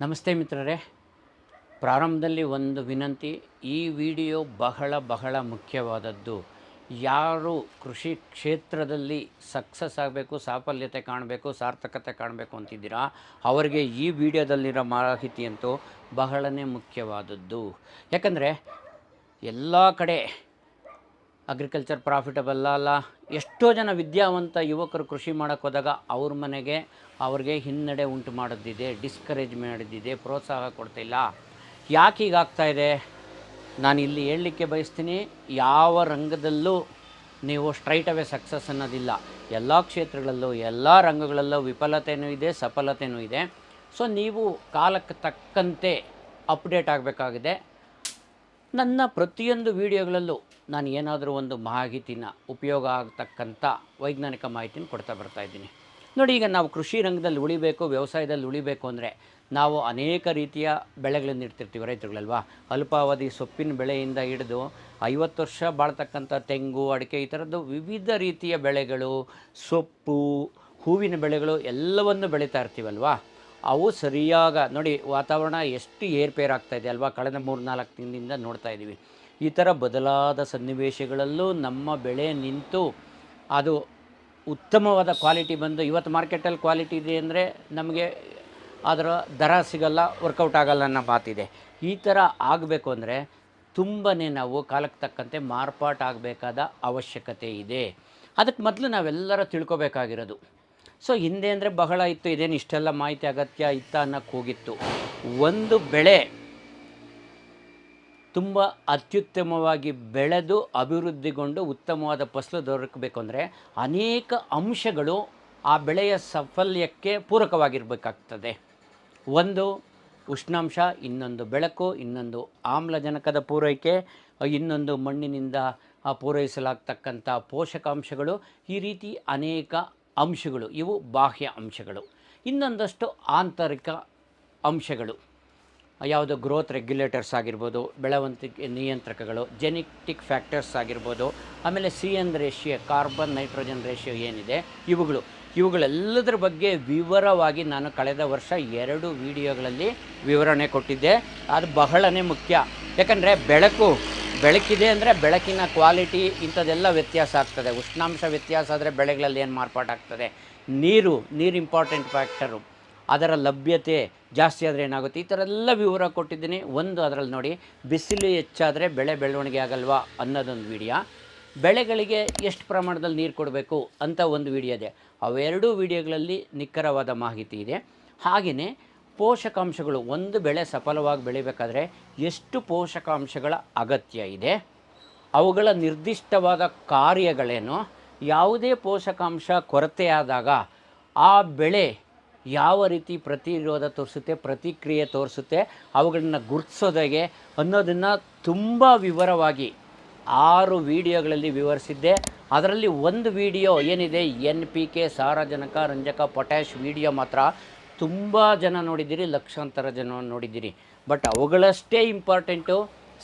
ನಮಸ್ತೆ ಮಿತ್ರರೇ. ಪ್ರಾರಂಭದಲ್ಲಿ ಒಂದು ವಿನಂತಿ, ಈ ವಿಡಿಯೋ ಬಹಳ ಬಹಳ ಮುಖ್ಯವಾದದ್ದು. ಯಾರು ಕೃಷಿ ಕ್ಷೇತ್ರದಲ್ಲಿ ಸಕ್ಸಸ್ ಆಗಬೇಕು, ಸಾಫಲ್ಯತೆ ಕಾಣಬೇಕು, ಸಾರ್ಥಕತೆ ಕಾಣಬೇಕು ಅಂತಿದ್ದೀರಾ, ಅವರಿಗೆ ಈ ವಿಡಿಯೋದಲ್ಲಿರೋ ಮಾಹಿತಿಯಂತೂ ಬಹಳನೇ ಮುಖ್ಯವಾದದ್ದು. ಯಾಕಂದರೆ, ಎಲ್ಲ ಕಡೆ ಅಗ್ರಿಕಲ್ಚರ್ ಪ್ರಾಫಿಟಬಲ್ ಅಲ್ಲ. ಎಷ್ಟೋ ಜನ ವಿದ್ಯಾವಂತ ಯುವಕರು ಕೃಷಿ ಮಾಡೋಕ್ಕೆ ಹೋದಾಗ ಅವ್ರ ಮನೆಗೆ ಅವ್ರಿಗೆ ಹಿನ್ನಡೆ ಉಂಟು ಮಾಡೋದಿದೆ ಡಿಸ್ಕರೇಜ್ ಮಾಡಿದ್ದಿದೆ ಪ್ರೋತ್ಸಾಹ ಕೊಡ್ತಿಲ್ಲ ಯಾಕೆ ಹೀಗಾಗ್ತಾ ಇದೆ? ನಾನು ಇಲ್ಲಿ ಹೇಳಲಿಕ್ಕೆ ಬಯಸ್ತೀನಿ, ಯಾವ ರಂಗದಲ್ಲೂ ನೀವು ಸ್ಟ್ರೈಟ್ ಅವೇ ಸಕ್ಸಸ್ ಅನ್ನೋದಿಲ್ಲ. ಎಲ್ಲ ಕ್ಷೇತ್ರಗಳಲ್ಲೂ, ಎಲ್ಲ ರಂಗಗಳಲ್ಲೂ ವಿಫಲತೆಯೂ ಇದೆ ಸಫಲತೆಯೂ ಇದೆ. ಸೊ ನೀವು ಕಾಲಕ್ಕೆ ತಕ್ಕಂತೆ ಅಪ್ಡೇಟ್ ಆಗಬೇಕಾಗಿದೆ. ನನ್ನ ಪ್ರತಿಯೊಂದು ವಿಡಿಯೋಗಳಲ್ಲೂ ನಾನು ಏನಾದರೂ ಒಂದು ಮಾಹಿತಿನ ಉಪಯೋಗ ಆಗ್ತಕ್ಕಂಥ ವೈಜ್ಞಾನಿಕ ಮಾಹಿತಿನ ಕೊಡ್ತಾ ಬರ್ತಾ ಇದ್ದೀನಿ. ನೋಡಿ, ಈಗ ನಾವು ಕೃಷಿ ರಂಗದಲ್ಲಿ ಉಳಿಬೇಕು, ವ್ಯವಸಾಯದಲ್ಲಿ ಉಳಿಬೇಕು ಅಂದರೆ ನಾವು ಅನೇಕ ರೀತಿಯ ಬೆಳೆಗಳನ್ನು ಇಡ್ತಿರ್ತೀವಿ ರೈತರುಗಳಲ್ವಾ? ಅಲ್ಪಾವಧಿ ಸೊಪ್ಪಿನ ಬೆಳೆಯಿಂದ ಹಿಡಿದು ಐವತ್ತು ವರ್ಷ ಬಾಳ್ತಕ್ಕಂಥ ತೆಂಗು, ಅಡಿಕೆ ಈ ಥರದ್ದು ವಿವಿಧ ರೀತಿಯ ಬೆಳೆಗಳು, ಸೊಪ್ಪು, ಹೂವಿನ ಬೆಳೆಗಳು ಎಲ್ಲವನ್ನು ಬೆಳೀತಾ ಇರ್ತೀವಲ್ವಾ? ಅವು ಸರಿಯಾಗ ನೋಡಿ ವಾತಾವರಣ ಎಷ್ಟು ಏರ್ಪೇರ್ ಆಗ್ತಾ ಇದೆ ಅಲ್ವಾ? ಕಳೆದ ಮೂರು ನಾಲ್ಕು ದಿನದಿಂದ ನೋಡ್ತಾ ಇದ್ದೀವಿ. ಈ ಥರ ಬದಲಾದ ಸನ್ನಿವೇಶಗಳಲ್ಲೂ ನಮ್ಮ ಬೆಳೆ ನಿಂತು ಅದು ಉತ್ತಮವಾದ ಕ್ವಾಲಿಟಿ ಬಂದು ಇವತ್ತು ಮಾರ್ಕೆಟಲ್ಲಿ ಕ್ವಾಲಿಟಿ ಇದೆ ಅಂದರೆ ನಮಗೆ ಅದರ ದರ ಸಿಗಲ್ಲ, ವರ್ಕೌಟ್ ಆಗಲ್ಲ ಅನ್ನೋ ಮಾತಿದೆ. ಈ ಥರ ಆಗಬೇಕು ಅಂದರೆ ತುಂಬಾ ನಾವು ಕಾಲಕ್ಕೆ ತಕ್ಕಂತೆ ಮಾರ್ಪಾಟಾಗಬೇಕಾದ ಅವಶ್ಯಕತೆ ಇದೆ. ಅದಕ್ಕೆ ಮೊದಲು ನಾವೆಲ್ಲರೂ ತಿಳ್ಕೊಬೇಕಾಗಿರೋದು ಸೊ ಹಿಂದೆ ಅಂದರೆ ಬಹಳ ಇತ್ತು, ಇದೇನು ಇಷ್ಟೆಲ್ಲ ಮಾಹಿತಿ ಅಗತ್ಯ ಇತ್ತ ಅನ್ನೋಕ್ಕೆ ಹೋಗಿತ್ತು. ಒಂದು ಬೆಳೆ ತುಂಬ ಅತ್ಯುತ್ತಮವಾಗಿ ಬೆಳೆದು ಅಭಿವೃದ್ಧಿಗೊಂಡು ಉತ್ತಮವಾದ ಫಸಲು ದೊರಕಬೇಕು ಅಂದರೆ ಅನೇಕ ಅಂಶಗಳು ಆ ಬೆಳೆಯ ಸಾಫಲ್ಯಕ್ಕೆ ಪೂರಕವಾಗಿರಬೇಕಾಗ್ತದೆ. ಒಂದು ಉಷ್ಣಾಂಶ, ಇನ್ನೊಂದು ಬೆಳಕು, ಇನ್ನೊಂದು ಆಮ್ಲಜನಕದ ಪೂರೈಕೆ, ಇನ್ನೊಂದು ಮಣ್ಣಿನಿಂದ ಪೂರೈಸಲಾಗ್ತಕ್ಕಂಥ ಪೋಷಕಾಂಶಗಳು ಈ ರೀತಿ ಅನೇಕ ಅಂಶಗಳು, ಇವು ಬಾಹ್ಯ ಅಂಶಗಳು. ಇನ್ನೊಂದಷ್ಟು ಆಂತರಿಕ ಅಂಶಗಳು. ಯಾವುದು ಗ್ರೋತ್ ರೆಗ್ಯುಲೇಟರ್ಸ್ ಆಗಿರ್ಬೋದು ಬೆಳವಣಿಗೆ ನಿಯಂತ್ರಕಗಳು ಜೆನೆಟಿಕ್ ಫ್ಯಾಕ್ಟರ್ಸ್ ಆಗಿರ್ಬೋದು, ಆಮೇಲೆ C N ratio carbon nitrogen ratio ಏನಿದೆ, ಇವುಗಳು. ಇವುಗಳೆಲ್ಲದರ ಬಗ್ಗೆ ವಿವರವಾಗಿ ನಾನು ಕಳೆದ ವರ್ಷ ಎರಡು ವಿಡಿಯೋಗಳಲ್ಲಿ ವಿವರಣೆ ಕೊಟ್ಟಿದ್ದೆ. ಅದು ಬಹಳನೇ ಮುಖ್ಯ. ಯಾಕಂದರೆ ಬೆಳಕು, ಬೆಳಕಿದೆ ಅಂದರೆ ಬೆಳಕಿನ ಕ್ವಾಲಿಟಿ ಇಂಥದ್ದೆಲ್ಲ ವ್ಯತ್ಯಾಸ ಆಗ್ತದೆ. ಉಷ್ಣಾಂಶ ವ್ಯತ್ಯಾಸ ಆದರೆ ಬೆಳೆಗಳಲ್ಲಿ ಏನು ಮಾರ್ಪಾಟಾಗ್ತದೆ ನೀರು ನೀರು ಇಂಪಾರ್ಟೆಂಟ್ ಫ್ಯಾಕ್ಟರು ಅದರ ಲಭ್ಯತೆ ಜಾಸ್ತಿ ಆದರೆ ಏನಾಗುತ್ತೆ? ಈ ಥರ ಎಲ್ಲ ವಿವರ ಕೊಟ್ಟಿದ್ದೀನಿ. ಒಂದು ಅದರಲ್ಲಿ ನೋಡಿ, ಬಿಸಿಲು ಹೆಚ್ಚಾದರೆ ಬೆಳೆ ಬೆಳವಣಿಗೆ ಆಗಲ್ವಾ ಅನ್ನೋದೊಂದು ವಿಡಿಯೋ ಬೆಳೆಗಳಿಗೆ ಎಷ್ಟು ಪ್ರಮಾಣದಲ್ಲಿ ನೀರು ಕೊಡಬೇಕು ಅಂತ ಒಂದು ವಿಡಿಯೋ ಇದೆ. ಅವೆರಡೂ ವಿಡಿಯೋಗಳಲ್ಲಿ ನಿಖರವಾದ ಮಾಹಿತಿ ಇದೆ. ಹಾಗೆಯೇ ಪೋಷಕಾಂಶಗಳು ಒಂದು ಬೆಳೆ ಸಫಲವಾಗಿ ಬೆಳಿಬೇಕಾದ್ರೆ ಎಷ್ಟು ಪೋಷಕಾಂಶಗಳ ಅಗತ್ಯ ಇದೆ? ಅವುಗಳ ನಿರ್ದಿಷ್ಟವಾದ ಕಾರ್ಯಗಳೇನು? ಯಾವುದೇ ಪೋಷಕಾಂಶ ಕೊರತೆಯಾದಾಗ ಆ ಬೆಳೆ ಯಾವ ರೀತಿ ಪ್ರತಿರೋಧ ತೋರಿಸುತ್ತೆ, ಪ್ರತಿಕ್ರಿಯೆ ತೋರಿಸುತ್ತೆ, ಅವುಗಳನ್ನ ಗುರುತಿಸೋದಾಗೆ ಅನ್ನೋದನ್ನು ತುಂಬ ವಿವರವಾಗಿ ಆರು ವಿಡಿಯೋಗಳಲ್ಲಿ ವಿವರಿಸಿದ್ದೆ. ಅದರಲ್ಲಿ ಒಂದು ವಿಡಿಯೋ ಏನಿದೆ? ಎನ್ ಪಿ ಕೆ, ಸಾರಜನಕ, ರಂಜಕ ಪೊಟ್ಯಾಶ್ ವಿಡಿಯೋ ಮಾತ್ರ. ತುಂಬ ಜನ ನೋಡಿದ್ದೀರಿ, ಲಕ್ಷಾಂತರ ಜನ ನೋಡಿದ್ದೀರಿ. ಬಟ್ ಅವುಗಳಷ್ಟೇ important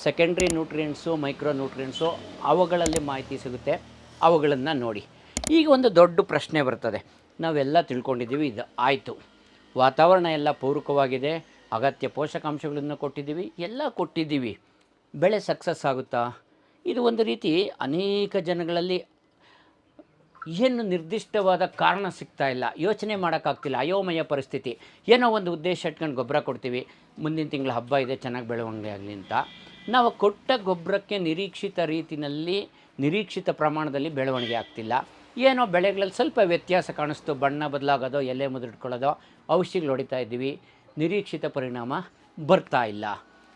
secondary nutrients micro nutrients ಅವುಗಳಲ್ಲಿ ಮಾಹಿತಿ ಸಿಗುತ್ತೆ. ಅವುಗಳನ್ನು ನೋಡಿ. ಈಗ ಒಂದು ದೊಡ್ಡ ಪ್ರಶ್ನೆ ಬರ್ತದೆ. ನಾವೆಲ್ಲ ತಿಳ್ಕೊಂಡಿದ್ದೀವಿ, ಇದು ಆಯಿತು. ವಾತಾವರಣ ಎಲ್ಲ ಪೂರಕವಾಗಿದೆ. ಅಗತ್ಯ ಪೋಷಕಾಂಶಗಳನ್ನು ಕೊಟ್ಟಿದ್ದೀವಿ. ಎಲ್ಲ ಕೊಟ್ಟಿದ್ದೀವಿ. ಬೆಳೆ ಸಕ್ಸಸ್ ಆಗುತ್ತಾ? ಇದು ಒಂದು ರೀತಿ ಅನೇಕ ಜನಗಳಲ್ಲಿ ಏನು ನಿರ್ದಿಷ್ಟವಾದ ಕಾರಣ ಸಿಗ್ತಾ ಇಲ್ಲ. ಯೋಚನೆ ಮಾಡೋಕ್ಕಾಗ್ತಿಲ್ಲ. ಅಯೋಮಯ ಪರಿಸ್ಥಿತಿ. ಏನೋ ಒಂದು ಉದ್ದೇಶ ಇಟ್ಕೊಂಡು ಗೊಬ್ಬರ ಕೊಡ್ತೀವಿ. ಮುಂದಿನ ತಿಂಗಳ ಹಬ್ಬ ಇದೆ, ಚೆನ್ನಾಗಿ ಬೆಳವಣಿಗೆ ಆಗಲಿ ಅಂತ. ನಾವು ಕೊಟ್ಟ ಗೊಬ್ಬರಕ್ಕೆ ನಿರೀಕ್ಷಿತ ರೀತಿಯಲ್ಲಿ, ನಿರೀಕ್ಷಿತ ಪ್ರಮಾಣದಲ್ಲಿ ಬೆಳವಣಿಗೆ ಆಗ್ತಿಲ್ಲ. ಏನೋ ಬೆಳೆಗಳಲ್ಲಿ ಸ್ವಲ್ಪ ವ್ಯತ್ಯಾಸ ಕಾಣಿಸ್ತು. ಬಣ್ಣ ಬದಲಾಗೋದು, ಎಲೆ ಮುದ್ರಿಟ್ಕೊಳ್ಳೋದೋ ಔಷಧಿಗಳು ಹೊಡಿತಾ ಇದ್ದೀವಿ. ನಿರೀಕ್ಷಿತ ಪರಿಣಾಮ ಬರ್ತಾ ಇಲ್ಲ.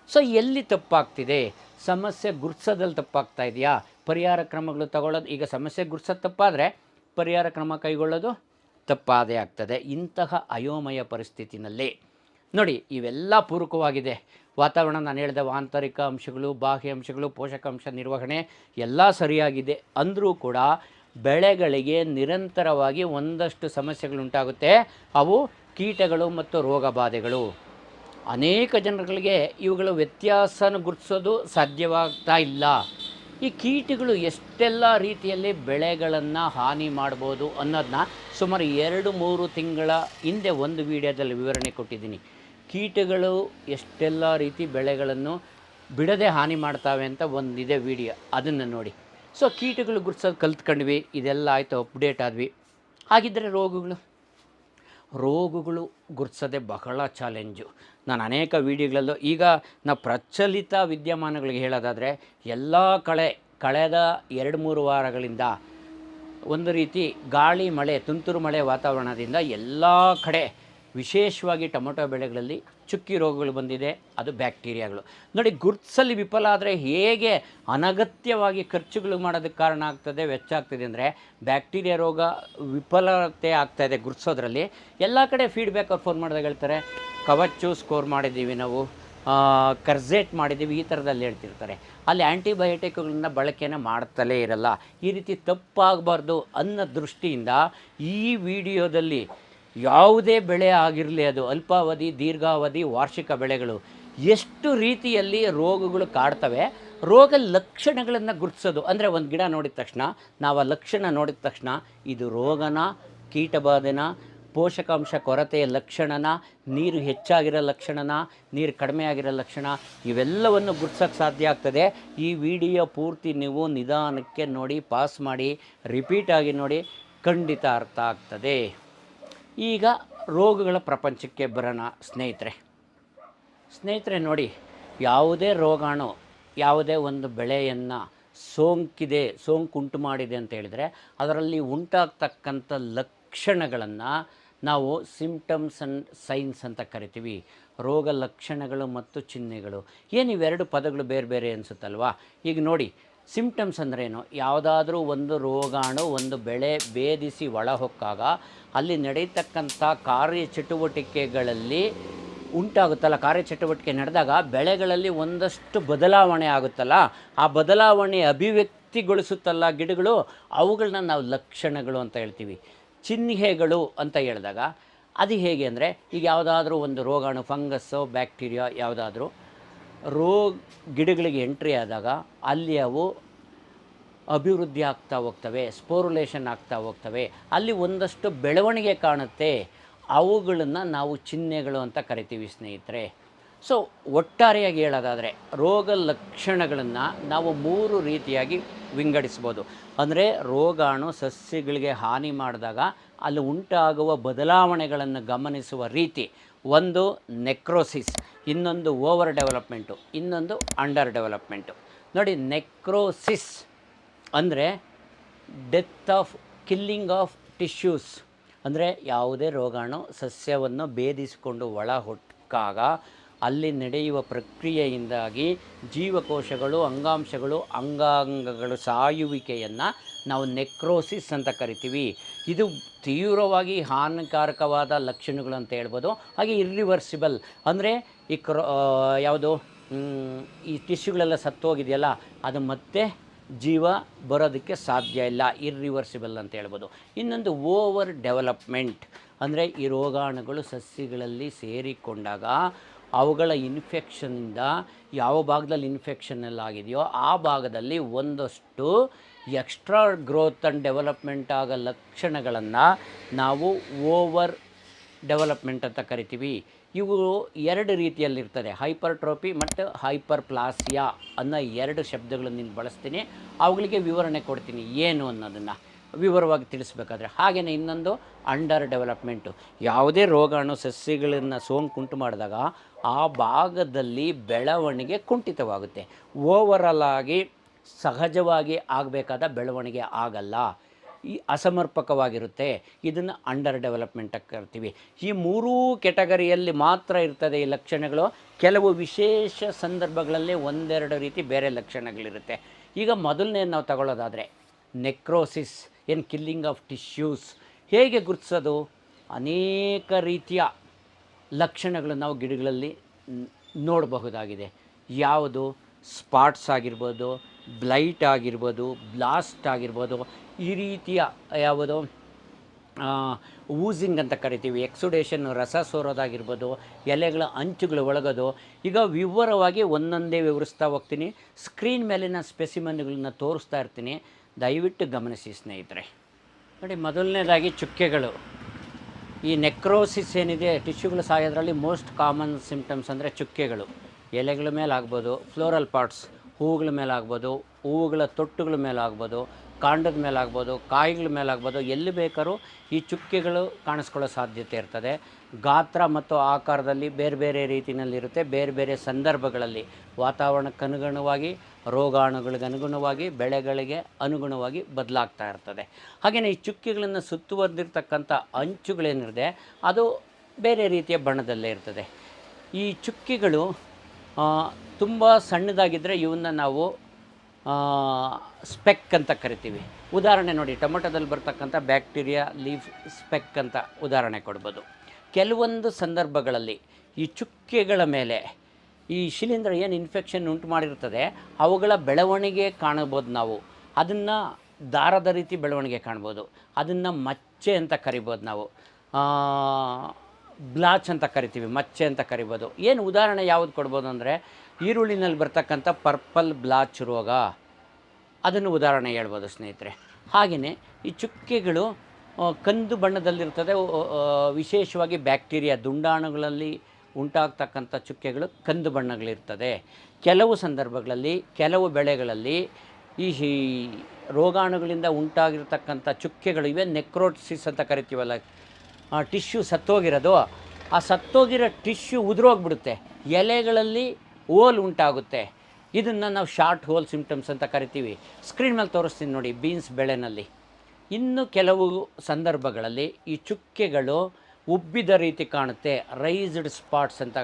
ಸೊ ಎಲ್ಲಿ ತಪ್ಪಾಗ್ತಿದೆ? ಸಮಸ್ಯೆ ಗುರ್ಸೋದಲ್ಲಿ ತಪ್ಪಾಗ್ತಾ ಇದೆಯಾ? ಪರಿಹಾರ ಕ್ರಮಗಳು ತಗೊಳ್ಳೋದು. ಈಗ ಸಮಸ್ಯೆ ಗುರ್ಸೋದು ತಪ್ಪಾದರೆ ಪರಿಹಾರ ಕ್ರಮ ಕೈಗೊಳ್ಳೋದು ತಪ್ಪಾದೇ ಆಗ್ತದೆ. ಇಂತಹ ಅಯೋಮಯ ಪರಿಸ್ಥಿತಿನಲ್ಲಿ. ನೋಡಿ, ಇವೆಲ್ಲ ಪೂರಕವಾಗಿದೆ. ವಾತಾವರಣ ನಾನು ಹೇಳಿದ ಆಂತರಿಕ ಅಂಶಗಳು, ಬಾಹ್ಯ ಅಂಶಗಳು, ಪೋಷಕಾಂಶ ನಿರ್ವಹಣೆ ಎಲ್ಲ ಸರಿಯಾಗಿದೆ. ಅಂದರೂ ಕೂಡ ಬೆಳೆಗಳಿಗೆ ನಿರಂತರವಾಗಿ ಒಂದಷ್ಟು ಸಮಸ್ಯೆಗಳುಂಟಾಗುತ್ತೆ ಅವು ಕೀಟಗಳು ಮತ್ತು ರೋಗ ಬಾಧೆಗಳು. ಅನೇಕ ಜನಗಳಿಗೆ ಇವುಗಳ ವ್ಯತ್ಯಾಸನ ಗುರುತಿಸೋದು ಸಾಧ್ಯವಾಗ್ತಾ ಇಲ್ಲ. ಈ ಕೀಟಗಳು ಎಷ್ಟೆಲ್ಲ ರೀತಿಯಲ್ಲಿ ಬೆಳೆಗಳನ್ನು ಹಾನಿ ಮಾಡ್ಬೋದು ಅನ್ನೋದನ್ನ ಸುಮಾರು ಎರಡು ಮೂರು ತಿಂಗಳ ಹಿಂದೆ ಒಂದು ವಿಡಿಯೋದಲ್ಲಿ ವಿವರಣೆ ಕೊಟ್ಟಿದ್ದೀನಿ. ಕೀಟಗಳು ಎಷ್ಟೆಲ್ಲ ರೀತಿ ಬೆಳೆಗಳನ್ನು ಬಿಡದೆ ಹಾನಿ ಮಾಡ್ತಾವೆ ಅಂತ ಒಂದಿದೆ ವಿಡಿಯೋ. ಅದನ್ನು ನೋಡಿ. ಸೊ, ಕೀಟಗಳು ಗುರ್ಸೋದು ಕಲ್ತ್ಕೊಂಡ್ವಿ. ಇದೆಲ್ಲ ಆಯಿತು, ಅಪ್ಡೇಟ್ ಆದ್ವಿ. ಹಾಗಿದ್ದರೆ ರೋಗಗಳು? ರೋಗಗಳು ಗುರ್ಸೋದೇ ಬಹಳ ಚಾಲೆಂಜು ನಾನು ಅನೇಕ ವಿಡಿಯೋಗಳಲ್ಲೂ ಈಗ ನಾವು ಪ್ರಚಲಿತ ವಿದ್ಯಮಾನಗಳಿಗೆ ಹೇಳೋದಾದರೆ ಎಲ್ಲ ಕಳೆ, ಕಳೆದ ಎರಡು ಮೂರು ವಾರಗಳಿಂದ ಒಂದು ರೀತಿ ಗಾಳಿ, ಮಳೆ, ತುಂತುರು ಮಳೆ ವಾತಾವರಣದಿಂದ ಎಲ್ಲ ಕಡೆ ವಿಶೇಷವಾಗಿ ಟೊಮೊಟೊ ಬೆಳೆಗಳಲ್ಲಿ ಚುಕ್ಕಿ ರೋಗಗಳು ಬಂದಿದೆ, ಅದು ಬ್ಯಾಕ್ಟೀರಿಯಾಗಳು. ನೋಡಿ ಗುರ್ತಿಸಲ್ಲಿ ವಿಫಲ ಆದರೆ ಹೇಗೆ ಅನಗತ್ಯವಾಗಿ ಖರ್ಚುಗಳು ಮಾಡೋದಕ್ಕೆ ಕಾರಣ ಆಗ್ತದೆ, ವೆಚ್ಚ ಆಗ್ತದೆ ಅಂದರೆ ಬ್ಯಾಕ್ಟೀರಿಯಾ ರೋಗ ವಿಫಲತೆ ಆಗ್ತಾಯಿದೆ ಗುರುತಿಸೋದ್ರಲ್ಲಿ ಎಲ್ಲ ಕಡೆ ಫೀಡ್ಬ್ಯಾಕ್ ಅವ್ರು ಫೋನ್ ಮಾಡಿದಾಗ ಹೇಳ್ತಾರೆ, ಕವಚು ಸ್ಕೋರ್ ಮಾಡಿದ್ದೀವಿ ನಾವು ಕರ್ಜೆಟ್ ಮಾಡಿದ್ದೀವಿ, ಈ ಥರದಲ್ಲಿ ಹೇಳ್ತಿರ್ತಾರೆ. ಅಲ್ಲಿ ಆ್ಯಂಟಿಬಯೋಟಿಕ್ಗಳನ್ನ ಬಳಕೆನ ಮಾಡ್ತಲೇ ಇರಲ್ಲ. ಈ ರೀತಿ ತಪ್ಪಾಗಬಾರ್ದು ಅನ್ನೋ ದೃಷ್ಟಿಯಿಂದ ಈ ವಿಡಿಯೋದಲ್ಲಿ ಯಾವುದೇ ಬೆಳೆ ಆಗಿರಲಿ, ಅದು ಅಲ್ಪಾವಧಿ, ದೀರ್ಘಾವಧಿ, ವಾರ್ಷಿಕ ಬೆಳೆಗಳು, ಎಷ್ಟು ರೀತಿಯಲ್ಲಿ ರೋಗಗಳು ಕಾಡ್ತವೆ, ರೋಗ ಲಕ್ಷಣಗಳನ್ನು ಗುರುತಿಸೋದು. ಅಂದರೆ ಒಂದು ಗಿಡ ನೋಡಿದ ತಕ್ಷಣ, ನಾವು ಆ ಲಕ್ಷಣ ನೋಡಿದ ತಕ್ಷಣ, ಇದು ರೋಗನ, ಕೀಟಬಾಧೆನ, ಪೋಷಕಾಂಶ ಕೊರತೆಯ ಲಕ್ಷಣನ, ನೀರು ಹೆಚ್ಚಾಗಿರೋ ಲಕ್ಷಣನ, ನೀರು ಕಡಿಮೆ ಆಗಿರೋ ಲಕ್ಷಣ ಇವೆಲ್ಲವನ್ನು ಗುರ್ಸೋಕ್ಕೆ ಸಾಧ್ಯ ಆಗ್ತದೆ. ಈ ವಿಡಿಯೋ ಪೂರ್ತಿ ನೀವು ನಿಧಾನಕ್ಕೆ ನೋಡಿ, ಪಾಸ್ ಮಾಡಿ ರಿಪೀಟಾಗಿ ನೋಡಿ, ಖಂಡಿತ ಅರ್ಥ ಆಗ್ತದೆ. ಈಗ ರೋಗಗಳ ಪ್ರಪಂಚಕ್ಕೆ ಬರೋಣ ಸ್ನೇಹಿತರೆ. ಸ್ನೇಹಿತರೆ ನೋಡಿ, ಯಾವುದೇ ರೋಗಾಣು, ಯಾವುದೇ ಒಂದು ಬೆಳೆಯನ್ನು ಸೋಂಕಿದೆ, ಸೋಂಕುಂಟು ಮಾಡಿದೆ ಅಂತ ಹೇಳಿದರೆ ಅದರಲ್ಲಿ ಉಂಟಾಗ್ತಕ್ಕಂಥ ಲಕ್ಷಣಗಳನ್ನು ನಾವು ಸಿಂಪ್ಟಮ್ಸ್ ಅಂಡ್ ಸೈನ್ಸ್ ಅಂತ ಕರಿತೀವಿ. ರೋಗ ಲಕ್ಷಣಗಳು ಮತ್ತು ಚಿಹ್ನೆಗಳು. ಏನು ಇವೆರಡು ಪದಗಳು ಬೇರೆ ಬೇರೆ ಅನಿಸುತ್ತಲ್ವಾ? ಈಗ ನೋಡಿ ಸಿಂಪ್ಟಮ್ಸ್ ಅಂದ್ರೇನು? ಯಾವುದಾದ್ರೂ ಒಂದು ರೋಗಾಣು, ಒಂದು ಬೆಳೆ ಭೇದಿಸಿ ಒಳಹೊಕ್ಕಾಗ ಅಲ್ಲಿ ನಡೀತಕ್ಕಂಥ ಕಾರ್ಯಚಟುವಟಿಕೆಗಳಲ್ಲಿ ಉಂಟಾಗುತ್ತಲ್ಲ, ಕಾರ್ಯಚಟುವಟಿಕೆ ನಡೆದಾಗ ಬೆಳೆಗಳಲ್ಲಿ ಒಂದಷ್ಟು ಬದಲಾವಣೆ ಆಗುತ್ತಲ್ಲ, ಆ ಬದಲಾವಣೆ ಅಭಿವ್ಯಕ್ತಿಗೊಳಿಸುತ್ತಲ್ಲ ಗಿಡಗಳು ಅವುಗಳನ್ನ ನಾವು ಲಕ್ಷಣಗಳು ಅಂತ ಹೇಳ್ತೀವಿ. ಚಿಹ್ನೆಗಳು ಅಂತ ಹೇಳಿದಾಗ ಅದು ಹೇಗೆ ಅಂದರೆ, ಈಗ ಯಾವುದಾದ್ರೂ ಒಂದು ರೋಗಾಣು, ಫಂಗಸ್ಸು, ಬ್ಯಾಕ್ಟೀರಿಯಾ ಯಾವುದಾದ್ರೂ ರೋಗ ಗಿಡಗಳಿಗೆ ಎಂಟ್ರಿ ಆದಾಗ ಅಲ್ಲಿ ಅವು ಅಭಿವೃದ್ಧಿ ಆಗ್ತಾ ಹೋಗ್ತವೆ, ಸ್ಪೋರುಲೇಷನ್ ಆಗ್ತಾ ಹೋಗ್ತವೆ. ಅಲ್ಲಿ ಒಂದಷ್ಟು ಬೆಳವಣಿಗೆ ಕಾಣುತ್ತೆ. ಅವುಗಳನ್ನು ನಾವು ಚಿಹ್ನೆಗಳು ಅಂತ ಕರಿತೀವಿ ಸ್ನೇಹಿತರೆ. ಸೊ ಒಟ್ಟಾರೆಯಾಗಿ ಹೇಳೋದಾದರೆ, ರೋಗ ಲಕ್ಷಣಗಳನ್ನು ನಾವು ಮೂರು ರೀತಿಯಾಗಿ ವಿಂಗಡಿಸ್ಬೋದು. ಅಂದರೆ ರೋಗಾಣು ಸಸ್ಯಗಳಿಗೆ ಹಾನಿ ಮಾಡಿದಾಗ ಅಲ್ಲಿ ಉಂಟಾಗುವ ಬದಲಾವಣೆಗಳನ್ನು ಗಮನಿಸುವ ರೀತಿ. ಒಂದು ನೆಕ್ರೋಸಿಸ್ ಇನ್ನೊಂದು ಓವರ್ ಡೆವಲಪ್ಮೆಂಟು, ಇನ್ನೊಂದು ಅಂಡರ್ ಡೆವಲಪ್ಮೆಂಟು. ನೋಡಿ ನೆಕ್ರೋಸಿಸ್ ಅಂದರೆ death of killing of tissues ಅಂದರೆ ಯಾವುದೇ ರೋಗಾಣು ಸಸ್ಯವನ್ನು ಭೇದಿಸಿಕೊಂಡು ಒಳ ಹೊಕ್ಕಾಗ ಅಲ್ಲಿ ನಡೆಯುವ ಪ್ರಕ್ರಿಯೆಯಿಂದಾಗಿ ಜೀವಕೋಶಗಳು, ಅಂಗಾಂಶಗಳು, ಅಂಗಾಂಗಗಳು ಸಾಯುವಿಕೆಯನ್ನು ನಾವು ನೆಕ್ರೋಸಿಸ್ ಅಂತ ಕರಿತೀವಿ. ಇದು ತೀವ್ರವಾಗಿ ಹಾನಿಕಾರಕವಾದ ಲಕ್ಷಣಗಳು ಅಂತ ಹೇಳ್ಬೋದು. ಹಾಗೆ ಇರ್ರಿವರ್ಸಿಬಲ್ ಅಂದರೆ ಈ ಕ್ರೋ ಯಾವುದು ಈ ಟಿಶ್ಯೂಗಳೆಲ್ಲ ಸತ್ತೋಗಿದೆಯಲ್ಲ, ಅದು ಮತ್ತೆ ಜೀವ ಬರೋದಕ್ಕೆ ಸಾಧ್ಯ ಇಲ್ಲ ಇರ್ರಿವರ್ಸಿಬಲ್ ಅಂತ ಹೇಳ್ಬೋದು. ಇನ್ನೊಂದು ಓವರ್ ಡೆವಲಪ್ಮೆಂಟ್ ಅಂದರೆ ಈ ರೋಗಾಣುಗಳು ಸಸ್ಯಗಳಲ್ಲಿ ಸೇರಿಕೊಂಡಾಗ ಅವುಗಳ ಇನ್ಫೆಕ್ಷನ್ನಿಂದ ಯಾವ ಭಾಗದಲ್ಲಿ ಇನ್ಫೆಕ್ಷನ್ ಎಲ್ಲ ಆಗಿದೆಯೋ ಆ ಭಾಗದಲ್ಲಿ ಒಂದಷ್ಟು ಎಕ್ಸ್ಟ್ರಾ ಗ್ರೋತ್ ಆ್ಯಂಡ್ ಡೆವಲಪ್ಮೆಂಟ್ ಆಗೋ ಲಕ್ಷಣಗಳನ್ನು ನಾವು ಓವರ್ ಡೆವಲಪ್ಮೆಂಟ್ ಅಂತ ಕರಿತೀವಿ. ಇವು ಎರಡು ರೀತಿಯಲ್ಲಿರ್ತದೆ. ಹೈಪರ್ಟ್ರೋಪಿ ಮತ್ತು ಹೈಪರ್ ಪ್ಲಾಸಿಯಾ ಅನ್ನೋ ಎರಡು ಶಬ್ದಗಳನ್ನು ನೀನು ಬಳಸ್ತೀನಿ. ಅವುಗಳಿಗೆ ವಿವರಣೆ ಕೊಡ್ತೀನಿ. ಏನು ಅನ್ನೋದನ್ನು ವಿವರವಾಗಿ ತಿಳಿಸ್ಬೇಕಾದ್ರೆ. ಹಾಗೆಯೇ ಇನ್ನೊಂದು ಅಂಡರ್ ಡೆವಲಪ್ಮೆಂಟು. ಯಾವುದೇ ರೋಗಾಣು ಸಸ್ಯಗಳನ್ನು ಸೋಂಕುಂಟು ಮಾಡಿದಾಗ ಆ ಭಾಗದಲ್ಲಿ ಬೆಳವಣಿಗೆ ಕುಂಠಿತವಾಗುತ್ತೆ. ಓವರಲ್ ಆಗಿ ಸಹಜವಾಗಿ ಆಗಬೇಕಾದ ಬೆಳವಣಿಗೆ ಆಗಲ್ಲ. ಈ ಅಸಮರ್ಪಕವಾಗಿರುತ್ತೆ. ಇದನ್ನು ಅಂಡರ್ ಡೆವಲಪ್ಮೆಂಟ್ ಕರಿತೀವಿ. ಈ ಮೂರೂ ಕೆಟಗರಿಯಲ್ಲಿ ಮಾತ್ರ ಇರ್ತದೆ ಈ ಲಕ್ಷಣಗಳು. ಕೆಲವು ವಿಶೇಷ ಸಂದರ್ಭಗಳಲ್ಲಿ ಒಂದೆರಡು ರೀತಿ ಬೇರೆ ಲಕ್ಷಣಗಳಿರುತ್ತೆ. ಈಗ ಮೊದಲನೇ ನಾವು ತಗೊಳ್ಳೋದಾದರೆ ನೆಕ್ರೋಸಿಸ್ ಏನು ಕಿಲ್ಲಿಂಗ್ ಆಫ್ ಟಿಶ್ಯೂಸ್ ಹೇಗೆ ಗುರುತಿಸೋದು? ಅನೇಕ ರೀತಿಯ ಲಕ್ಷಣಗಳು ನಾವು ಗಿಡಗಳಲ್ಲಿ ನೋಡಬಹುದಾಗಿದೆ. ಯಾವುದು? ಸ್ಪಾಟ್ಸ್ ಆಗಿರ್ಬೋದು ಬ್ಲೈಟ್ ಆಗಿರ್ಬೋದು, ಬ್ಲಾಸ್ಟ್ ಆಗಿರ್ಬೋದು, ಈ ರೀತಿಯ ಯಾವುದು ಊಸಿಂಗ್ ಅಂತ ಕರಿತೀವಿ, ಎಕ್ಸುಡೇಷನ್, ರಸ ಸೋರೋದಾಗಿರ್ಬೋದು, ಎಲೆಗಳ ಅಂಚುಗಳು ಒಳಗೋದು, ಈಗ ವಿವರವಾಗಿ ಒಂದೊಂದೇ ವಿವರಿಸ್ತಾ ಹೋಗ್ತೀನಿ. ಸ್ಕ್ರೀನ್ ಮೇಲಿನ ಸ್ಪೆಸಿಮನ್ಗಳನ್ನ ತೋರಿಸ್ತಾ ಇರ್ತೀನಿ. ದಯವಿಟ್ಟು ಗಮನಿಸಿ ಸ್ನೇಹಿತರೆ. ನೋಡಿ, ಮೊದಲನೇದಾಗಿ ಚುಕ್ಕೆಗಳು. ಈ ನೆಕ್ರೋಸಿಸ್ ಏನಿದೆ, ಟಿಶ್ಯೂಗಳು ಸಾಯೋದ್ರಲ್ಲಿ ಮೋಸ್ಟ್ ಕಾಮನ್ ಸಿಂಪ್ಟಮ್ಸ್ ಅಂದರೆ ಚುಕ್ಕೆಗಳು. ಎಲೆಗಳ ಮೇಲೆ ಆಗ್ಬೋದು, ಫ್ಲೋರಲ್ ಪಾರ್ಟ್ಸ್. ಹೂವುಗಳ ಮೇಲೆ ಆಗ್ಬೋದು, ಹೂವುಗಳ ತೊಟ್ಟುಗಳ ಮೇಲೆ ಆಗ್ಬೋದು, ಕಾಂಡದ ಮೇಲೆ ಆಗ್ಬೋದು, ಕಾಯಿಗಳ ಮೇಲೆ ಆಗ್ಬೋದು, ಎಲ್ಲಿ ಬೇಕಾದ್ರೂ ಈ ಚುಕ್ಕೆಗಳು ಕಾಣಿಸ್ಕೊಳ್ಳೋ ಸಾಧ್ಯತೆ ಇರ್ತದೆ. ಗಾತ್ರ ಮತ್ತು ಆಕಾರದಲ್ಲಿ ಬೇರೆ ಬೇರೆ ರೀತಿಯಲ್ಲಿರುತ್ತೆ, ಬೇರೆ ಬೇರೆ ಸಂದರ್ಭಗಳಲ್ಲಿ. ವಾತಾವರಣಕ್ಕೆ ಅನುಗುಣವಾಗಿ ರೋಗಾಣುಗಳಿಗೆ ಅನುಗುಣವಾಗಿ, ಬೆಳೆಗಳಿಗೆ ಅನುಗುಣವಾಗಿ ಬದಲಾಗ್ತಾ ಇರ್ತದೆ. ಹಾಗೆಯೇ ಈ ಚುಕ್ಕೆಗಳನ್ನು ಸುತ್ತುವರೆದಿರ್ತಕ್ಕಂಥ ಅಂಚುಗಳೇನಿದೆ, ಅದು ಬೇರೆ ರೀತಿಯ ಬಣ್ಣದಲ್ಲೇ ಇರ್ತದೆ. ಈ ಚುಕ್ಕಿಗಳು ತುಂಬ ಸಣ್ಣದಾಗಿದ್ದರೆ ಇವನ್ನ ನಾವು ಸ್ಪೆಕ್ ಅಂತ ಕರಿತೀವಿ. ಉದಾಹರಣೆ ನೋಡಿ, ಟೊಮೊಟೊದಲ್ಲಿ ಬರ್ತಕ್ಕಂಥ ಬ್ಯಾಕ್ಟೀರಿಯಾ, ಲೀಫ್, ಸ್ಪೆಕ್ ಅಂತ ಉದಾಹರಣೆ ಕೊಡ್ಬೋದು. ಕೆಲವೊಂದು ಸಂದರ್ಭಗಳಲ್ಲಿ ಈ ಚುಕ್ಕೆಗಳ ಮೇಲೆ ಈ ಶಿಲೀಂಧ್ರ ಏನು ಇನ್ಫೆಕ್ಷನ್ ಉಂಟು ಮಾಡಿರ್ತದೆ ಅವುಗಳ ಬೆಳವಣಿಗೆ ಕಾಣಬೋದು ನಾವು. ಅದನ್ನು ದಾರದ ರೀತಿ ಬೆಳವಣಿಗೆ ಕಾಣ್ಬೋದು ಅದನ್ನು ಮಚ್ಚೆ ಅಂತ ಕರಿಬೋದು ನಾವು. ಬ್ಲಾಚ್ ಅಂತ ಕರಿತೀವಿ, ಮಚ್ಚೆ ಅಂತ ಕರಿಬೋದು. ಏನು ಉದಾಹರಣೆ ಯಾವುದು ಕೊಡ್ಬೋದು ಅಂದರೆ ಈರುಳ್ಳಿನಲ್ಲಿ ಬರ್ತಕ್ಕಂಥ ಪರ್ಪಲ್ ಬ್ಲಾಚ್ ರೋಗ. ಅದನ್ನು ಉದಾಹರಣೆ ಹೇಳ್ಬೋದು ಸ್ನೇಹಿತರೆ. ಹಾಗೆಯೇ ಈ ಚುಕ್ಕೆಗಳು ಕಂದು ಬಣ್ಣದಲ್ಲಿರ್ತದೆ. ವಿಶೇಷವಾಗಿ ಬ್ಯಾಕ್ಟೀರಿಯಾ ದುಂಡಾಣುಗಳಲ್ಲಿ ಉಂಟಾಗ್ತಕ್ಕಂಥ ಚುಕ್ಕೆಗಳು ಕಂದು ಬಣ್ಣಗಳಿರ್ತದೆ. ಕೆಲವು ಸಂದರ್ಭಗಳಲ್ಲಿ, ಕೆಲವು ಬೆಳೆಗಳಲ್ಲಿ ಈ ಈ ರೋಗಾಣುಗಳಿಂದ ಉಂಟಾಗಿರ್ತಕ್ಕಂಥ ಚುಕ್ಕೆಗಳು ಇವೆ. ನೆಕ್ರೋಟಿಸಿಸ್ ಅಂತ ಕರಿತೀವಲ್ಲ, ಆ, ಟಿಶ್ಯೂ ಸತ್ತೋಗಿರೋದು. ಆ ಸತ್ತೋಗಿರೋ ಟಿಶ್ಯೂ ಉದುರೋಗ್ಬಿಡುತ್ತೆ. ಎಲೆಗಳಲ್ಲಿ ಓಲ್ ಉಂಟಾಗುತ್ತೆ. ಇದನ್ನು ನಾವು ಶಾರ್ಟ್ ಹೋಲ್ ಸಿಂಪ್ಟಮ್ಸ್ ಅಂತ ಕರಿತೀವಿ. ಸ್ಕ್ರೀನ್ ಮೇಲೆ ತೋರಿಸ್ತೀನಿ ನೋಡಿ, ಬೀನ್ಸ್ ಬೆಳೆನಲ್ಲಿ. ಇನ್ನು ಕೆಲವು ಸಂದರ್ಭಗಳಲ್ಲಿ ಈ ಚುಕ್ಕೆಗಳು ಉಬ್ಬಿದ ರೀತಿ ಕಾಣುತ್ತೆ. ರೈಸ್ಡ್ ಸ್ಪಾಟ್ಸ್ ಅಂತ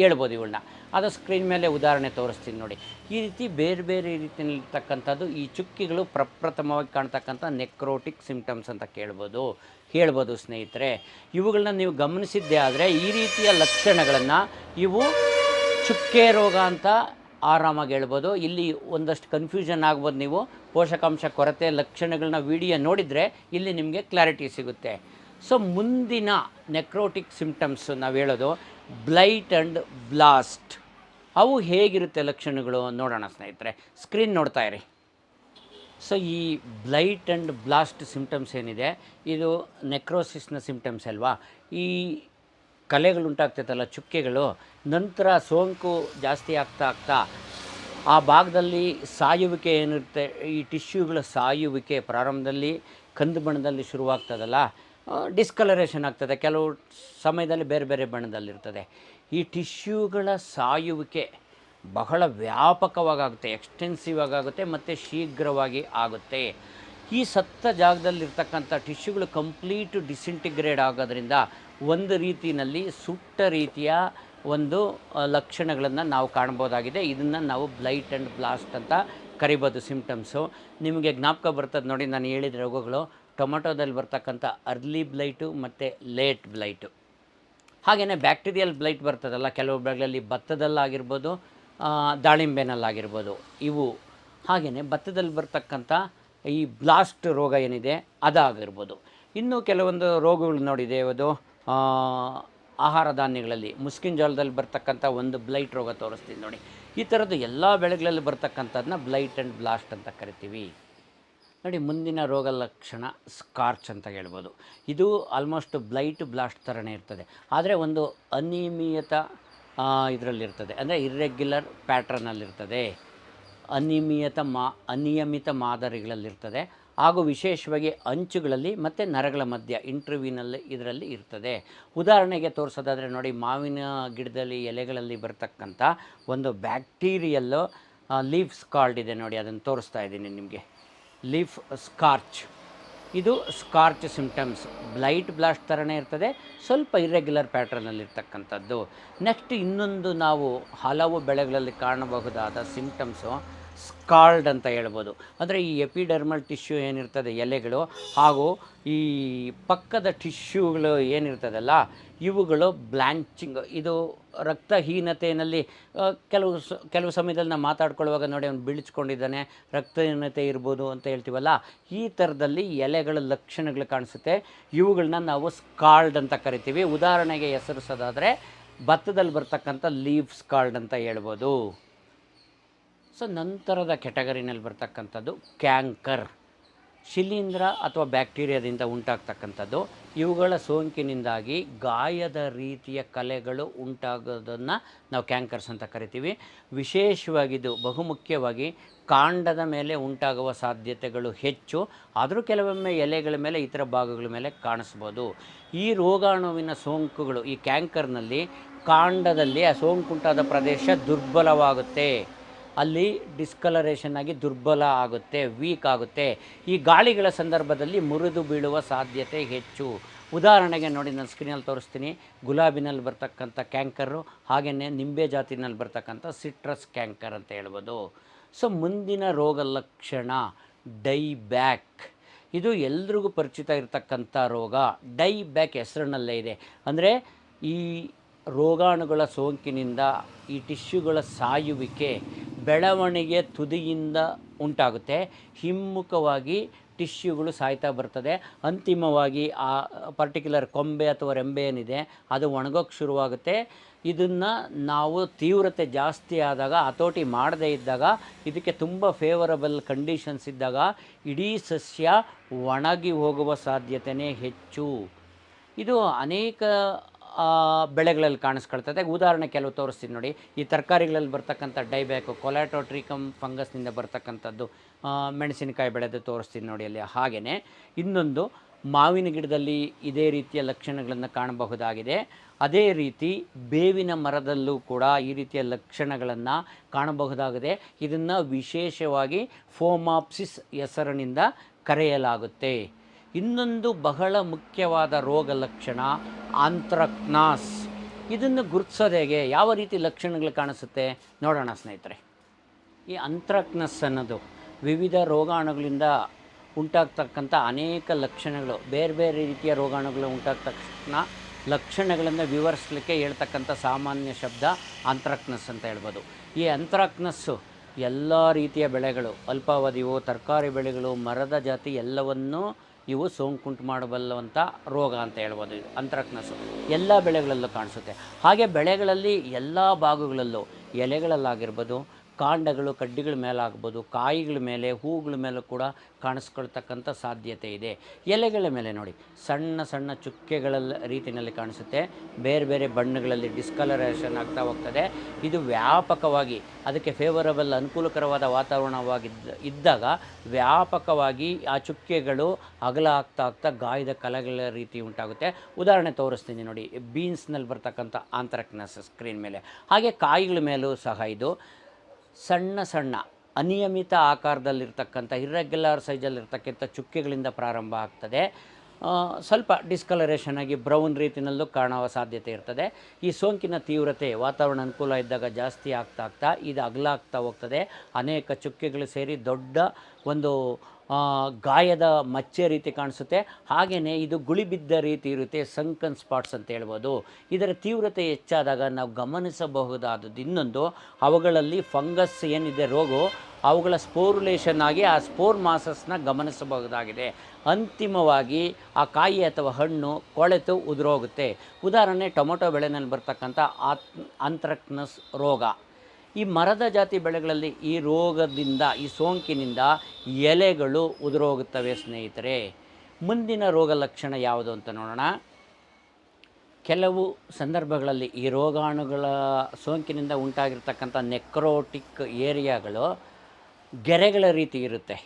ಹೇಳ್ಬೋದು ಇವಳನ್ನ. ಅದು ಸ್ಕ್ರೀನ್ ಮೇಲೆ ಉದಾಹರಣೆ ತೋರಿಸ್ತೀನಿ ನೋಡಿ. ಈ ರೀತಿ ಬೇರೆ ಬೇರೆ ರೀತಿಯಲ್ಲಿರ್ತಕ್ಕಂಥದ್ದು ಈ ಚುಕ್ಕಿಗಳು ಪ್ರಪ್ರಥಮವಾಗಿ ಕಾಣ್ತಕ್ಕಂಥ ನೆಕ್ರೋಟಿಕ್ ಸಿಂಪ್ಟಮ್ಸ್ ಅಂತ ಕೇಳ್ಬೋದು. ಹೇಳ್ಬೋದು ಸ್ನೇಹಿತರೆ. ಇವುಗಳನ್ನ ನೀವು ಗಮನಿಸಿದ್ದೇ ಆದರೆ ಈ ರೀತಿಯ ಲಕ್ಷಣಗಳನ್ನು ಇವು ಚುಕ್ಕೆ ರೋಗ ಅಂತ ಆರಾಮಾಗಿ ಹೇಳ್ಬೋದು. ಇಲ್ಲಿ ಒಂದಷ್ಟು ಕನ್ಫ್ಯೂಷನ್ ಆಗ್ಬೋದು ನೀವು. ಪೋಷಕಾಂಶ ಕೊರತೆ ಲಕ್ಷಣಗಳನ್ನ ವಿಡಿಯೋ ನೋಡಿದರೆ ಇಲ್ಲಿ ನಿಮಗೆ ಕ್ಲಾರಿಟಿ ಸಿಗುತ್ತೆ. ಸೊ ಮುಂದಿನ ನೆಕ್ರೋಟಿಕ್ ಸಿಂಪ್ಟಮ್ಸ್ ನಾವು ಹೇಳೋದು ಬ್ಲೈಟ್ ಆ್ಯಂಡ್ ಬ್ಲಾಸ್ಟ್ ಅವು ಹೇಗಿರುತ್ತೆ ಲಕ್ಷಣಗಳು ನೋಡೋಣ ಸ್ನೇಹಿತರೆ. ಸ್ಕ್ರೀನ್ ನೋಡ್ತಾ ಇರಿ. ಸೊ ಈ ಬ್ಲೈಟ್ ಆ್ಯಂಡ್ ಬ್ಲಾಸ್ಟ್ ಸಿಂಪ್ಟಮ್ಸ್ ಏನಿದೆ? ಇದು ನೆಕ್ರೋಸಿಸ್ನ ಸಿಂಪ್ಟಮ್ಸ್ ಅಲ್ವಾ? ಈ ಕಲೆಗಳು ಉಂಟಾಗ್ತೈತಲ್ಲ ಚುಕ್ಕೆಗಳು, ನಂತರ ಸೋಂಕು ಜಾಸ್ತಿ ಆಗ್ತಾ ಆಗ್ತಾ ಆ ಭಾಗದಲ್ಲಿ ಸಾಯುವಿಕೆ ಏನಿರುತ್ತೆ, ಈ ಟಿಶ್ಯೂಗಳ ಸಾಯುವಿಕೆ ಪ್ರಾರಂಭದಲ್ಲಿ, ಕಂದು ಬಣ್ಣದಲ್ಲಿ ಶುರುವಾಗ್ತದಲ್ಲ ಡಿಸ್ಕಲರೇಷನ್ ಆಗ್ತದೆ, ಕೆಲವು ಸಮಯದಲ್ಲಿ ಬೇರೆ ಬೇರೆ ಬಣ್ಣದಲ್ಲಿರ್ತದೆ. ಈ ಟಿಶ್ಯೂಗಳ ಸಾಯುವಿಕೆ ಬಹಳ ವ್ಯಾಪಕವಾಗುತ್ತೆ ಎಕ್ಸ್ಟೆನ್ಸಿವ್ ಆಗುತ್ತೆ ಮತ್ತು ಶೀಘ್ರವಾಗಿ ಆಗುತ್ತೆ. ಈ ಸತ್ತ ಜಾಗದಲ್ಲಿರ್ತಕ್ಕಂಥ ಟಿಶ್ಯೂಗಳು ಕಂಪ್ಲೀಟ್ ಡಿಸಿಂಟಿಗ್ರೇಡ್ ಆಗೋದ್ರಿಂದ ಒಂದು ರೀತಿಯಲ್ಲಿ ಸುಟ್ಟ ರೀತಿಯ ಒಂದು ಲಕ್ಷಣಗಳನ್ನು ನಾವು ಕಾಣ್ಬೋದಾಗಿದೆ. ಇದನ್ನು ನಾವು ಬ್ಲೈಟ್ ಆ್ಯಂಡ್ ಬ್ಲಾಸ್ಟ್ ಅಂತ ಕರಿಬೋದು ಸಿಂಪ್ಟಮ್ಸು. ನಿಮಗೆ ಜ್ಞಾಪಕ ಬರ್ತದೆ ನೋಡಿ, ನಾನು ಹೇಳಿದ ರೋಗಗಳು ಟೊಮೆಟೊದಲ್ಲಿ ಬರ್ತಕ್ಕಂಥ ಅರ್ಲಿ ಬ್ಲೈಟು ಮತ್ತು ಲೇಟ್ ಬ್ಲೈಟು. ಹಾಗೆಯೇ ಬ್ಯಾಕ್ಟೀರಿಯಲ್ ಬ್ಲೈಟ್ ಬರ್ತದಲ್ಲ, ಕೆಲವು ಬೆಳೆಗಳಲ್ಲಿ ಭತ್ತದಲ್ಲಾಗಿರ್ಬೋದು ದಾಳಿಂಬೆನಲ್ಲಾಗಿರ್ಬೋದು, ಇವು. ಹಾಗೆಯೇ ಭತ್ತದಲ್ಲಿ ಬರ್ತಕ್ಕಂಥ ಈ ಬ್ಲಾಸ್ಟ್ ರೋಗ ಏನಿದೆ ಅದಾಗಿರ್ಬೋದು. ಇನ್ನು ಕೆಲವೊಂದು ರೋಗಗಳು ನೋಡಿದೆ ಅದು ಆಹಾರ ಧಾನ್ಯಗಳಲ್ಲಿ, ಮುಸ್ಕಿನ ಜೋಳದಲ್ಲಿ ಬರ್ತಕ್ಕಂಥ ಒಂದು ಬ್ಲೈಟ್ ರೋಗ ತೋರಿಸ್ತೀನಿ ನೋಡಿ. ಈ ಥರದ್ದು ಎಲ್ಲ ಬೆಳೆಗಳಲ್ಲಿ ಬರ್ತಕ್ಕಂಥದ್ದನ್ನ ಬ್ಲೈಟ್ ಆ್ಯಂಡ್ ಬ್ಲಾಸ್ಟ್ ಅಂತ ಕರಿತೀವಿ. ನೋಡಿ, ಮುಂದಿನ ರೋಗ ಲಕ್ಷಣ ಸ್ಕಾರ್ಚ್ ಅಂತ ಹೇಳ್ಬೋದು. ಇದು ಆಲ್ಮೋಸ್ಟ್ ಬ್ಲೈಟ್ ಬ್ಲಾಸ್ಟ್ ಥರನೇ ಇರ್ತದೆ. ಆದರೆ ಒಂದು ಅನಿಯಮಿತ ಇದರಲ್ಲಿರ್ತದೆ. ಅಂದರೆ ಇರ್ರೆಗ್ಯುಲರ್ ಪ್ಯಾಟ್ರನಲ್ಲಿರ್ತದೆ ಅನಿಯಮಿತ ಮಾ, ಅನಿಯಮಿತ ಮಾದರಿಗಳಲ್ಲಿರ್ತದೆ. ಹಾಗೂ ವಿಶೇಷವಾಗಿ ಅಂಚುಗಳಲ್ಲಿ ಮತ್ತು ನರಗಳ ಮಧ್ಯ, ಇಂಟರ್ವ್ಯೂನಲ್ಲಿ ಇದರಲ್ಲಿ ಇರ್ತದೆ. ಉದಾಹರಣೆಗೆ ತೋರಿಸೋದಾದರೆ ನೋಡಿ, ಮಾವಿನ ಗಿಡದಲ್ಲಿ ಎಲೆಗಳಲ್ಲಿ ಬರ್ತಕ್ಕಂಥ ಒಂದು ಬ್ಯಾಕ್ಟೀರಿಯಲ್ಲು ಲೀಫ್ ಸ್ಕಾಲ್ಡ್ ಇದೆ ನೋಡಿ, ಅದನ್ನು ತೋರಿಸ್ತಾ ಇದ್ದೀನಿ ನಿಮಗೆ. Leaf scorch. ಇದು ಸ್ಕಾರ್ಚ್ ಸಿಂಪ್ಟಮ್ಸ್. ಬ್ಲೈಟ್ ಬ್ಲಾಸ್ಟ್ ಥರನೇ ಇರ್ತದೆ, ಸ್ವಲ್ಪ ಇರ್ರೆಗ್ಯುಲರ್ ಪ್ಯಾಟ್ರನಲ್ಲಿರ್ತಕ್ಕಂಥದ್ದು ನೆಕ್ಸ್ಟ್ ಇನ್ನೊಂದು ನಾವು ಹಲವು ಬೆಳೆಗಳಲ್ಲಿ ಕಾಣಬಹುದಾದ ಸಿಂಪ್ಟಮ್ಸು ಸ್ಕಾಲ್ಡ್ ಅಂತ ಹೇಳ್ಬೋದು. ಅಂದರೆ ಈ ಎಪಿಡರ್ಮಲ್ ಟಿಶ್ಯೂ ಏನಿರ್ತದೆ, ಎಲೆಗಳು ಹಾಗೂ ಈ ಪಕ್ಕದ ಟಿಶ್ಯೂಗಳು ಏನಿರ್ತದಲ್ಲ, ಇವುಗಳು ಬ್ಲ್ಯಾಂಚಿಂಗ್. ಇದು ರಕ್ತಹೀನತೆಯಲ್ಲಿ ಕೆಲವು ಕೆಲವು ಸಮಯದಲ್ಲಿ ನಾವು ಮಾತಾಡ್ಕೊಳ್ಳುವಾಗ ನೋಡಿ ಅವ್ನು ಬೀಳಿಸ್ಕೊಂಡಿದ್ದಾನೆ, ರಕ್ತಹೀನತೆ ಇರ್ಬೋದು ಅಂತ ಹೇಳ್ತೀವಲ್ಲ, ಈ ಥರದಲ್ಲಿ ಎಲೆಗಳ ಲಕ್ಷಣಗಳು ಕಾಣಿಸುತ್ತೆ. ಇವುಗಳನ್ನ ನಾವು ಸ್ಕಾಲ್ಡ್ ಅಂತ ಕರಿತೀವಿ. ಉದಾಹರಣೆಗೆ ಹೆಸರಿಸೋದಾದರೆ, ಭತ್ತದಲ್ಲಿ ಬರ್ತಕ್ಕಂಥ ಲೀಫ್ ಸ್ಕಾಲ್ಡ್ ಅಂತ ಹೇಳ್ಬೋದು. ಸೊ ನಂತರದ ಕೆಟಗರಿನಲ್ಲಿ ಬರ್ತಕ್ಕಂಥದ್ದು ಕ್ಯಾಂಕರ್, ಶಿಲೀಂಧ್ರ ಅಥವಾ ಬ್ಯಾಕ್ಟೀರಿಯಾದಿಂದ ಉಂಟಾಗ್ತಕ್ಕಂಥದ್ದು. ಇವುಗಳ ಸೋಂಕಿನಿಂದಾಗಿ ಗಾಯದ ರೀತಿಯ ಕಲೆಗಳು ಉಂಟಾಗೋದನ್ನು ನಾವು ಕ್ಯಾಂಕರ್ಸ್ ಅಂತ ಕರಿತೀವಿ. ವಿಶೇಷವಾಗಿದ್ದು ಬಹುಮುಖ್ಯವಾಗಿ ಕಾಂಡದ ಮೇಲೆ ಉಂಟಾಗುವ ಸಾಧ್ಯತೆಗಳು ಹೆಚ್ಚು. ಆದರೂ ಕೆಲವೊಮ್ಮೆ ಎಲೆಗಳ ಮೇಲೆ, ಇತರ ಭಾಗಗಳ ಮೇಲೆ ಕಾಣಿಸ್ಬೋದು. ಈ ರೋಗಾಣುವಿನ ಸೋಂಕುಗಳು ಈ ಕ್ಯಾಂಕರ್ನಲ್ಲಿ ಕಾಂಡದಲ್ಲಿ ಆ ಸೋಂಕುಂಟಾದ ಪ್ರದೇಶ ದುರ್ಬಲವಾಗುತ್ತೆ. ಅಲ್ಲಿ ಡಿಸ್ಕಲರೇಷನ್ ಆಗಿ ದುರ್ಬಲ ಆಗುತ್ತೆ ವೀಕ್ ಆಗುತ್ತೆ. ಈ ಗಾಳಿಗಳ ಸಂದರ್ಭದಲ್ಲಿ ಮುರಿದು ಬೀಳುವ ಸಾಧ್ಯತೆ ಹೆಚ್ಚು. ಉದಾಹರಣೆಗೆ ನೋಡಿ, ನಾನು ಸ್ಕ್ರೀನಲ್ಲಿ ತೋರಿಸ್ತೀನಿ. ಗುಲಾಬಿನಲ್ಲಿ ಬರ್ತಕ್ಕಂಥ ಕ್ಯಾಂಕರು ಹಾಗೆಯೇ ನಿಂಬೆ ಜಾತಿನಲ್ಲಿ ಬರ್ತಕ್ಕಂಥ ಸಿಟ್ರಸ್ ಕ್ಯಾಂಕರ್ ಅಂತ ಹೇಳ್ಬೋದು. ಸೊ ಮುಂದಿನ ರೋಗ ಲಕ್ಷಣ ಡೈ ಬ್ಯಾಕ್ ಇದು ಎಲ್ರಿಗೂ ಪರಿಚಿತ ಇರತಕ್ಕಂಥ ರೋಗ. ಡೈ ಬ್ಯಾಕ್ ಹೆಸರಿನಲ್ಲೇ ಇದೆ. ಅಂದರೆ ಈ ರೋಗಾಣುಗಳ ಸೋಂಕಿನಿಂದ ಈ ಟಿಶ್ಯೂಗಳ ಸಾಯುವಿಕೆ ಬೆಳವಣಿಗೆ ತುದಿಯಿಂದ ಉಂಟಾಗುತ್ತೆ. ಹಿಮ್ಮುಖವಾಗಿ ಟಿಶ್ಯೂಗಳು ಸಾಯ್ತಾ ಬರ್ತದೆ. ಅಂತಿಮವಾಗಿ ಆ ಪರ್ಟಿಕ್ಯುಲರ್ ಕೊಂಬೆ ಅಥವಾ ರೆಂಬೆ ಏನಿದೆ ಅದು ಒಣಗೋಕ್ಕೆ ಶುರುವಾಗುತ್ತೆ. ಇದನ್ನು ನಾವು ತೀವ್ರತೆ ಜಾಸ್ತಿ ಆದಾಗ, ಹತೋಟಿ ಮಾಡದೇ ಇದ್ದಾಗ, ಇದಕ್ಕೆ ತುಂಬ ಫೇವರಬಲ್ ಕಂಡೀಷನ್ಸ್ ಇದ್ದಾಗ ಇಡೀ ಸಸ್ಯ ಒಣಗಿ ಹೋಗುವ ಸಾಧ್ಯತೆಯೇ ಹೆಚ್ಚು. ಇದು ಅನೇಕ ಬೆಳೆಗಳಲ್ಲಿ ಕಾಣಿಸ್ಕೊಳ್ತದೆ. ಉದಾಹರಣೆ ಕೆಲವು ತೋರಿಸ್ತೀನಿ ನೋಡಿ. ಈ ತರಕಾರಿಗಳಲ್ಲಿ ಬರ್ತಕ್ಕಂಥ ಡೈಬ್ಯಾಕು ಕೊಲಾಟೋಟ್ರಿಕಮ್ ಫಂಗಸ್ನಿಂದ ಬರ್ತಕ್ಕಂಥದ್ದು ಮೆಣಸಿನಕಾಯಿ ಬೆಳೆದು ತೋರಿಸ್ತೀನಿ ನೋಡಿ ಅಲ್ಲಿ. ಹಾಗೆಯೇ ಇನ್ನೊಂದು ಮಾವಿನ ಗಿಡದಲ್ಲಿ ಇದೇ ರೀತಿಯ ಲಕ್ಷಣಗಳನ್ನು ಕಾಣಬಹುದಾಗಿದೆ. ಅದೇ ರೀತಿ ಬೇವಿನ ಮರದಲ್ಲೂ ಕೂಡ ಈ ರೀತಿಯ ಲಕ್ಷಣಗಳನ್ನು ಕಾಣಬಹುದಾಗಿದೆ. ಇದನ್ನು ವಿಶೇಷವಾಗಿ ಫೋಮಾಪ್ಸಿಸ್ ಹೆಸರಿನಿಂದ ಕರೆಯಲಾಗುತ್ತೆ. ಇನ್ನೊಂದು ಬಹಳ ಮುಖ್ಯವಾದ ರೋಗ ಲಕ್ಷಣ ಆಂತ್ರಕ್ನಾಸ್ ಇದನ್ನು ಗುರುತಿಸೋದೇಗೆ ಯಾವ ರೀತಿ ಲಕ್ಷಣಗಳು ಕಾಣಿಸುತ್ತೆ? ನೋಡೋಣ ಸ್ನೇಹಿತರೆ. ಈ ಅಂತ್ರಕ್ನಸ್ ಅನ್ನೋದು ವಿವಿಧ ರೋಗಾಣುಗಳಿಂದ ಉಂಟಾಗ್ತಕ್ಕಂಥ ಅನೇಕ ಲಕ್ಷಣಗಳು, ಬೇರೆ ಬೇರೆ ರೀತಿಯ ರೋಗಾಣುಗಳು ಉಂಟಾಗ್ತಕ್ಷಣ ಲಕ್ಷಣಗಳನ್ನು ವಿವರಿಸಲಿಕ್ಕೆ ಹೇಳ್ತಕ್ಕಂಥ ಸಾಮಾನ್ಯ ಶಬ್ದ ಅಂತ್ರಕ್ನಸ್ ಅಂತ ಹೇಳ್ಬೋದು. ಈ ಅಂತ್ರಕ್ನಸ್ಸು ಎಲ್ಲ ರೀತಿಯ ಬೆಳೆಗಳು ಅಲ್ಪಾವಧಿಯು ತರಕಾರಿ ಬೆಳೆಗಳು, ಮರದ ಜಾತಿ ಎಲ್ಲವನ್ನೂ ಇವು ಸೋಂಕುಂಟು ಮಾಡಬಲ್ಲವಂಥ ರೋಗ ಅಂತ ಹೇಳ್ಬೋದು ಇದು ಅಂತರಕ್ನಸು ಎಲ್ಲ ಬೆಳೆಗಳಲ್ಲೂ ಕಾಣಿಸುತ್ತೆ. ಹಾಗೆ ಬೆಳೆಗಳಲ್ಲಿ ಎಲ್ಲ ಭಾಗಗಳಲ್ಲೂ ಎಲೆಗಳಲ್ಲಾಗಿರ್ಬೋದು ಕಾಂಡಗಳು, ಕಡ್ಡಿಗಳ ಮೇಲೆ ಆಗ್ಬೋದು ಕಾಯಿಗಳ ಮೇಲೆ, ಹೂಗಳ ಮೇಲೂ ಕೂಡ ಕಾಣಿಸ್ಕೊಳ್ತಕ್ಕಂಥ ಸಾಧ್ಯತೆ ಇದೆ. ಎಲೆಗಳ ಮೇಲೆ ನೋಡಿ, ಸಣ್ಣ ಸಣ್ಣ ಚುಕ್ಕೆಗಳ ರೀತಿಯಲ್ಲಿ ಕಾಣಿಸುತ್ತೆ. ಬೇರೆ ಬೇರೆ ಬಣ್ಣಗಳಲ್ಲಿ ಡಿಸ್ಕಲರೇಷನ್ ಆಗ್ತಾ ಹೋಗ್ತದೆ. ಇದು ವ್ಯಾಪಕವಾಗಿ, ಅದಕ್ಕೆ ಫೇವರಬಲ್ ಅನುಕೂಲಕರವಾದ ವಾತಾವರಣವಾಗಿದ್ದ, ಇದ್ದಾಗ ವ್ಯಾಪಕವಾಗಿ ಆ ಚುಕ್ಕೆಗಳು ಅಗಲ ಆಗ್ತಾ ಆಗ್ತಾ ಗಾಯದ ಕಲೆಗಳ ರೀತಿ ಉಂಟಾಗುತ್ತೆ. ಉದಾಹರಣೆ ತೋರಿಸ್ತೀನಿ ನೋಡಿ ಬೀನ್ಸ್ನಲ್ಲಿ ಬರ್ತಕ್ಕಂಥ ಆಂತರಕ್ನ ಸ್ಕ್ರೀನ್ ಮೇಲೆ. ಹಾಗೆ ಕಾಯಿಗಳ ಮೇಲೂ ಸಹ ಇದು. ಸಣ್ಣ ಸಣ್ಣ, ಅನಿಯಮಿತ ಆಕಾರದಲ್ಲಿರ್ತಕ್ಕಂಥ ಇರ್ರೆಗ್ಯುಲರ್ ಸೈಜಲ್ಲಿರ್ತಕ್ಕಂಥ ಚುಕ್ಕೆಗಳಿಂದ ಪ್ರಾರಂಭ ಆಗ್ತದೆ. ಸ್ವಲ್ಪ ಡಿಸ್ಕಲರೇಷನ್ ಆಗಿ ಬ್ರೌನ್ ರೀತಿಯಲ್ಲೂ ಕಾಣುವ ಸಾಧ್ಯತೆ ಇರ್ತದೆ. ಈ ಸೋಂಕಿನ ತೀವ್ರತೆ ವಾತಾವರಣ ಅನುಕೂಲ ಇದ್ದಾಗ ಜಾಸ್ತಿ ಆಗ್ತಾ ಆಗ್ತಾ ಇದು ಅಗಲ ಆಗ್ತಾ ಹೋಗ್ತದೆ. ಅನೇಕ ಚುಕ್ಕೆಗಳು ಸೇರಿ ದೊಡ್ಡ ಒಂದು ಗಾಯದ ಮಚ್ಚೆ ರೀತಿ ಕಾಣಿಸುತ್ತೆ. ಹಾಗೆಯೇ ಇದು ಗುಳಿಬಿದ್ದ ರೀತಿ ಇರುತ್ತೆ ಸಂಕನ್ ಸ್ಪಾಟ್ಸ್ ಅಂತ ಹೇಳ್ಬೋದು. ಇದರ ತೀವ್ರತೆ ಹೆಚ್ಚಾದಾಗ ನಾವು ಗಮನಿಸಬಹುದಾದದ್ದು ಇನ್ನೊಂದು, ಅವುಗಳಲ್ಲಿ ಫಂಗಸ್ ಏನಿದೆ ರೋಗ ಅವುಗಳ ಸ್ಪೋರುಲೇಷನ್ ಆಗಿ ಆ ಸ್ಪೋರ್ ಮಾಸಸ್ನ ಗಮನಿಸಬಹುದಾಗಿದೆ. ಅಂತಿಮವಾಗಿ ಆ ಕಾಯಿ ಅಥವಾ ಹಣ್ಣು ಕೊಳೆತು ಉದುರೋಗುತ್ತೆ. ಉದಾಹರಣೆ, ಟೊಮೊಟೊ ಬೆಳೆನಲ್ಲಿ ಬರ್ತಕ್ಕಂಥ ಆತ್ ಅಂತ್ರಕ್ನಸ್ ರೋಗ. ಈ ಮರದ ಜಾತಿ ಬೆಳೆಗಳಲ್ಲಿ ಈ ರೋಗದಿಂದ, ಈ ಸೋಂಕಿನಿಂದ ಎಲೆಗಳು ಉದುರೋಗುತ್ತವೆ ಸ್ನೇಹಿತರೆ. ಮುಂದಿನ ರೋಗ ಲಕ್ಷಣ ಯಾವುದು ಅಂತ ನೋಡೋಣ. ಕೆಲವು ಸಂದರ್ಭಗಳಲ್ಲಿ ಈ ರೋಗಾಣುಗಳ ಸೋಂಕಿನಿಂದ ಉಂಟಾಗಿರ್ತಕ್ಕಂಥ ನೆಕ್ರೋಟಿಕ್ ಏರಿಯಾಗಳು ಗೆರೆಗಳ ರೀತಿ ಇರುತ್ತೆ.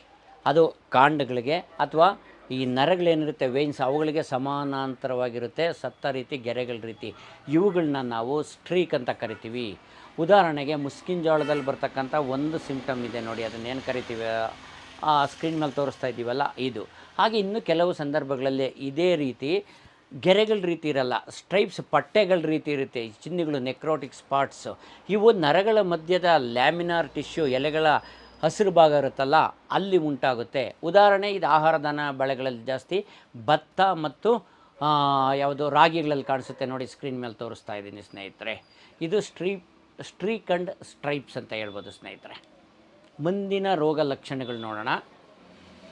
ಅದು ಕಾಂಡಗಳಿಗೆ ಅಥವಾ ಈ ನರಗಳೇನಿರುತ್ತೆ ವೇನ್ಸ್ ಅವುಗಳಿಗೆ ಸಮಾನಾಂತರವಾಗಿರುತ್ತೆ, ಸತ್ತ ರೀತಿ, ಗೆರೆಗಳ ರೀತಿ. ಇವುಗಳನ್ನ ನಾವು ಸ್ಟ್ರೀಕ್ ಅಂತ ಕರಿತೀವಿ. ಉದಾಹರಣೆಗೆ, ಮುಸ್ಕಿನ್ ಜೋಳದಲ್ಲಿ ಬರ್ತಕ್ಕಂಥ ಒಂದು ಸಿಂಪ್ಟಮ್ ಇದೆ ನೋಡಿ, ಅದನ್ನೇನು ಕರಿತೀವಿ? ಆ ಸ್ಕ್ರೀನ್ ಮೇಲೆ ತೋರಿಸ್ತಾ ಇದ್ದೀವಲ್ಲ, ಇದು. ಹಾಗೆ ಇನ್ನು ಕೆಲವು ಸಂದರ್ಭಗಳಲ್ಲಿ ಇದೇ ರೀತಿ ಗೆರೆಗಳ ರೀತಿ ಇರಲ್ಲ ಸ್ಟ್ರೈಪ್ಸ್ ಪಟ್ಟೆಗಳ ರೀತಿ ಇರುತ್ತೆ ಚಿಹ್ನೆಗಳು ನೆಕ್ರೋಟಿಕ್ ಸ್ಪಾಟ್ಸು ಇವು ನರಗಳ ಮಧ್ಯದ ಲ್ಯಾಮಿನಾರ್ ಟಿಶ್ಯೂ ಎಲೆಗಳ ಹಸಿರು ಭಾಗ ಇರುತ್ತಲ್ಲ, ಅಲ್ಲಿ ಉಂಟಾಗುತ್ತೆ. ಉದಾಹರಣೆ, ಇದು ಆಹಾರದಾನ ಬೆಳೆಗಳಲ್ಲಿ ಜಾಸ್ತಿ, ಭತ್ತ ಮತ್ತು ಯಾವುದು ರಾಗಿಗಳಲ್ಲಿ ಕಾಣಿಸುತ್ತೆ ನೋಡಿ ಸ್ಕ್ರೀನ್ ಮೇಲೆ ತೋರಿಸ್ತಾ ಇದ್ದೀನಿ ಸ್ನೇಹಿತರೆ. ಇದು ಸ್ಟ್ರೀಪ್ ಸ್ಟ್ರೀಕ್ ಅಂಡ್ ಸ್ಟ್ರೈಪ್ಸ್ ಅಂತ ಹೇಳ್ಬೋದು ಸ್ನೇಹಿತರೆ. ಮುಂದಿನ ರೋಗ ಲಕ್ಷಣಗಳು ನೋಡೋಣ.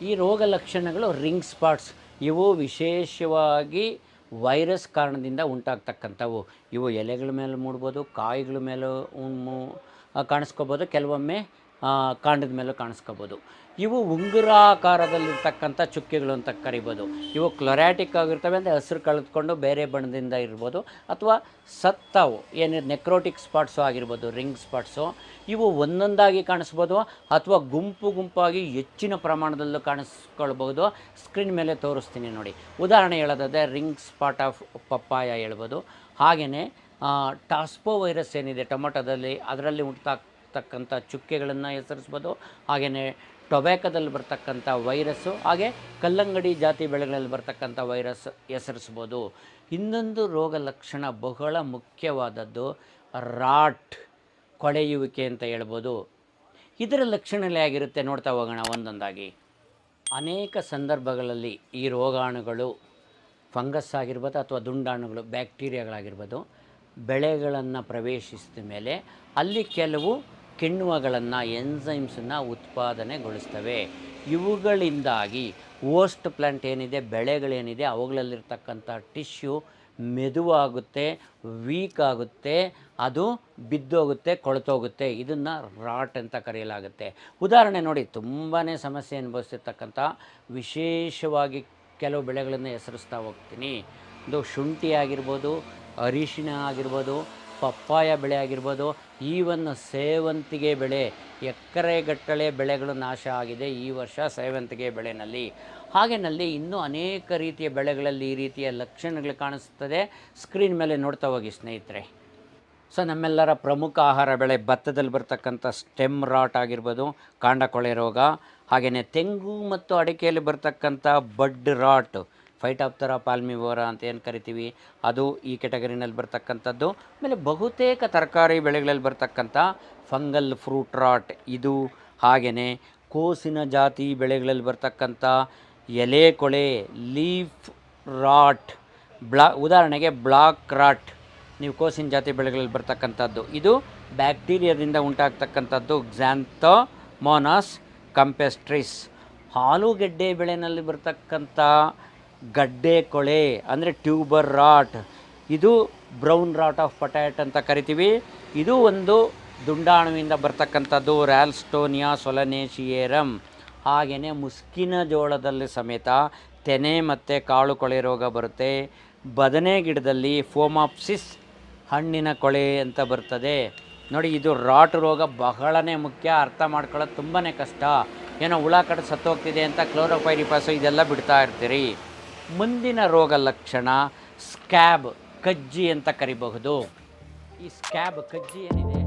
ಈ ರೋಗ ಲಕ್ಷಣಗಳು ರಿಂಗ್ ಸ್ಪಾಟ್ಸ್. ಇವು ವಿಶೇಷವಾಗಿ ವೈರಸ್ ಕಾರಣದಿಂದ ಉಂಟಾಗ್ತಕ್ಕಂಥವು. ಇವು ಎಲೆಗಳ ಮೇಲೆ ಮೂಡ್ಬೋದು, ಕಾಯಿಗಳ ಮೇಲೂ ಕಾಣಿಸ್ಕೋಬೋದು. ಕೆಲವೊಮ್ಮೆ ಕಾಂಡದ ಮೇಲೆ ಕಾಣಿಸ್ಕೋಬೋದು. ಇವು ಉಂಗುರಾಕಾರದಲ್ಲಿರ್ತಕ್ಕಂಥ ಚುಕ್ಕೆಗಳು ಅಂತ ಕರಿಬೋದು. ಇವು ಕ್ಲೊರ್ಯಾಟಿಕ್ ಆಗಿರ್ತವೆ ಅಂದರೆ ಹಸಿರು ಕಳೆದುಕೊಂಡು ಬೇರೆ ಬಣ್ಣದಿಂದ ಇರ್ಬೋದು. ಅಥವಾ ಸತ್ತವು, ಏನು ನೆಕ್ರೋಟಿಕ್ ಸ್ಪಾಟ್ಸು ಆಗಿರ್ಬೋದು ರಿಂಗ್ ಸ್ಪಾಟ್ಸು ಇವು ಒಂದೊಂದಾಗಿ ಕಾಣಿಸ್ಬೋದು ಅಥವಾ ಗುಂಪು ಗುಂಪಾಗಿ ಹೆಚ್ಚಿನ ಪ್ರಮಾಣದಲ್ಲೂ ಕಾಣಿಸ್ಕೊಳ್ಬೋದು. ಸ್ಕ್ರೀನ್ ಮೇಲೆ ತೋರಿಸ್ತೀನಿ ನೋಡಿ. ಉದಾಹರಣೆ ಹೇಳೋದಾದರೆ ರಿಂಗ್ ಸ್ಪಾಟ್ ಆಫ್ ಪಪ್ಪಾಯ ಹೇಳ್ಬೋದು. ಹಾಗೆಯೇ ಟಾಸ್ಪೋ ವೈರಸ್ ಏನಿದೆ ಟೊಮೊಟೊದಲ್ಲಿ, ಅದರಲ್ಲಿ ಉಂಟಾಗ್ತಕ್ಕಂಥ ಚುಕ್ಕೆಗಳನ್ನು ಹೆಸರಿಸ್ಬೋದು. ಹಾಗೆಯೇ ಟೊಬ್ಯಾಕೋದಲ್ಲಿ ಬರ್ತಕ್ಕಂಥ ವೈರಸ್ಸು, ಹಾಗೆ ಕಲ್ಲಂಗಡಿ ಜಾತಿ ಬೆಳೆಗಳಲ್ಲಿ ಬರ್ತಕ್ಕಂಥ ವೈರಸ್ ಹೆಸರಿಸ್ಬೋದು. ಇನ್ನೊಂದು ರೋಗ ಲಕ್ಷಣ ಬಹಳ ಮುಖ್ಯವಾದದ್ದು ರಾಟ್ ಕೊಳೆಯುವಿಕೆ ಅಂತ ಹೇಳ್ಬೋದು. ಇದರ ಲಕ್ಷಣಗಳೇ ಆಗಿರುತ್ತೆ ನೋಡ್ತಾ ಹೋಗೋಣ ಒಂದೊಂದಾಗಿ. ಅನೇಕ ಸಂದರ್ಭಗಳಲ್ಲಿ ಈ ರೋಗಾಣುಗಳು, ಫಂಗಸ್ ಆಗಿರ್ಬೋದು ಅಥವಾ ದುಂಡಾಣುಗಳು, ಬ್ಯಾಕ್ಟೀರಿಯಾಗಳಾಗಿರ್ಬೋದು, ಬೆಳೆಗಳನ್ನು ಪ್ರವೇಶಿಸಿದ ಮೇಲೆ ಅಲ್ಲಿ ಕೆಲವು ಕಿಣ್ವಗಳನ್ನು ಎನ್ಸೈಮ್ಸನ್ನು ಉತ್ಪಾದನೆಗೊಳಿಸ್ತವೆ. ಇವುಗಳಿಂದಾಗಿ ಓಸ್ಟ್ ಪ್ಲಾಂಟ್ ಏನಿದೆ, ಬೆಳೆಗಳೇನಿದೆ, ಅವುಗಳಲ್ಲಿರ್ತಕ್ಕಂಥ ಟಿಶ್ಯೂ ಮೆದುವಾಗುತ್ತೆ ವೀಕ್ ಆಗುತ್ತೆ, ಅದು ಬಿದ್ದೋಗುತ್ತೆ, ಕೊಳತೋಗುತ್ತೆ. ಇದನ್ನು ರಾಟ್ ಅಂತ ಕರೆಯಲಾಗುತ್ತೆ. ಉದಾಹರಣೆ ನೋಡಿ ತುಂಬಾ ಸಮಸ್ಯೆ ಅನುಭವಿಸಿರ್ತಕ್ಕಂಥ ವಿಶೇಷವಾಗಿ ಕೆಲವು ಬೆಳೆಗಳನ್ನು ಹೆಸರಿಸ್ತಾ ಹೋಗ್ತೀನಿ. ಇದು ಶುಂಠಿ ಆಗಿರ್ಬೋದು ಅರಿಶಿಣ ಆಗಿರ್ಬೋದು ಪಪ್ಪಾಯ ಬೆಳೆ ಆಗಿರ್ಬೋದು ಈವನ್ ಸೇವಂತಿಗೆ ಬೆಳೆ, ಎಕರೆಗಟ್ಟಲೆ ಬೆಳೆಗಳು ನಾಶ ಆಗಿದೆ ಈ ವರ್ಷ ಸೇವಂತಿಗೆ ಬೆಳೆನಲ್ಲಿ. ಹಾಗೆನಲ್ಲಿ ಇನ್ನೂ ಅನೇಕ ರೀತಿಯ ಬೆಳೆಗಳಲ್ಲಿ ಈ ರೀತಿಯ ಲಕ್ಷಣಗಳು ಕಾಣಿಸ್ತದೆ ಸ್ಕ್ರೀನ್ ಮೇಲೆ ನೋಡ್ತಾ ಹೋಗಿ ಸ್ನೇಹಿತರೆ. ಸೊ, ನಮ್ಮೆಲ್ಲರ ಪ್ರಮುಖ ಆಹಾರ ಬೆಳೆ ಭತ್ತದಲ್ಲಿ ಬರ್ತಕ್ಕಂಥ ಸ್ಟೆಮ್ ರಾಟ್ ಆಗಿರ್ಬೋದು ಕಾಂಡ ಕೊಳೆ ರೋಗ. ಹಾಗೆಯೇ ತೆಂಗು ಮತ್ತು ಅಡಿಕೆಯಲ್ಲಿ ಬರ್ತಕ್ಕಂಥ ಬಡ್ ರಾಟ್ ಫೈಟಾಪ್ತರಾ ಪಾಲ್ಮಿವೋರಾ ಅಂತ ಏನು ಕರಿತೀವಿ? ಅದು ಈ ಕೆಟಗರಿನಲ್ಲಿ ಬರ್ತಕ್ಕಂಥದ್ದು. ಆಮೇಲೆ ಬಹುತೇಕ ತರಕಾರಿ ಬೆಳೆಗಳಲ್ಲಿ ಬರ್ತಕ್ಕಂಥ ಫಂಗಲ್ ಫ್ರೂಟ್ ರಾಟ್ ಇದು ಹಾಗೆಯೇ ಕೋಸಿನ ಜಾತಿ ಬೆಳೆಗಳಲ್ಲಿ ಬರ್ತಕ್ಕಂಥ ಎಲೆ ಕೊಳೆ ಲೀಫ್ ರಾಟ್ ಬ್ಲಾ, ಉದಾಹರಣೆಗೆ ಬ್ಲಾಕ್ ರಾಟ್ ನೀವು ಕೋಸಿನ ಜಾತಿ ಬೆಳೆಗಳಲ್ಲಿ ಬರ್ತಕ್ಕಂಥದ್ದು. ಇದು ಬ್ಯಾಕ್ಟೀರಿಯಾದಿಂದ ಉಂಟಾಗ್ತಕ್ಕಂಥದ್ದು ಗ್ಸಾಂಥೋಮೋನಾಸ್ ಕಂಪೆಸ್ಟ್ರಿಸ್ ಆಲೂಗೆಡ್ಡೆ ಬೆಳೆನಲ್ಲಿ ಬರ್ತಕ್ಕಂಥ ಗಡ್ಡೆ ಕೊಳೆ ಅಂದರೆ ಟ್ಯೂಬರ್ ರಾಟ್. ಇದು ಬ್ರೌನ್ ರಾಟ್ ಆಫ್ ಪೊಟ್ಯಾಟ್ ಅಂತ ಕರಿತೀವಿ. ಇದು ಒಂದು ದುಂಡಾಣುವಿಂದ ಬರ್ತಕ್ಕಂಥದ್ದು ರ್ಯಾಲ್ಸ್ಟೋನಿಯಾ ಸೊಲನೇಶಿಯೇರಮ್ ಹಾಗೆಯೇ ಮುಸ್ಕಿನ ಜೋಳದಲ್ಲಿ ಸಮೇತ ತೆನೆ ಮತ್ತು ಕಾಳು ಕೊಳೆ ರೋಗ ಬರುತ್ತೆ. ಬದನೆ ಗಿಡದಲ್ಲಿ ಫೋಮಾಪ್ಸಿಸ್ ಹಣ್ಣಿನ ಕೊಳೆ ಅಂತ ಬರ್ತದೆ. ನೋಡಿ, ಇದು ರಾಟ್ ರೋಗ ಬಹಳನೇ ಮುಖ್ಯ. ಅರ್ಥ ಮಾಡ್ಕೊಳ್ಳೋದು ತುಂಬಾ ಕಷ್ಟ. ಏನೋ ಹುಳ ಕಡೆ ಸತ್ತೋಗ್ತಿದೆ ಅಂತ ಕ್ಲೋರೋಫೈರಿಪಾಸು ಇದೆಲ್ಲ ಬಿಡ್ತಾ ಇರ್ತೀರಿ. ಮುಂದಿನ ರೋಗ ಲಕ್ಷಣ ಸ್ಕ್ಯಾಬ್ ಕಜ್ಜಿ ಅಂತ ಕರಿಬಹುದು. ಈ ಸ್ಕ್ಯಾಬ್ ಕಜ್ಜಿ ಏನಿದೆ?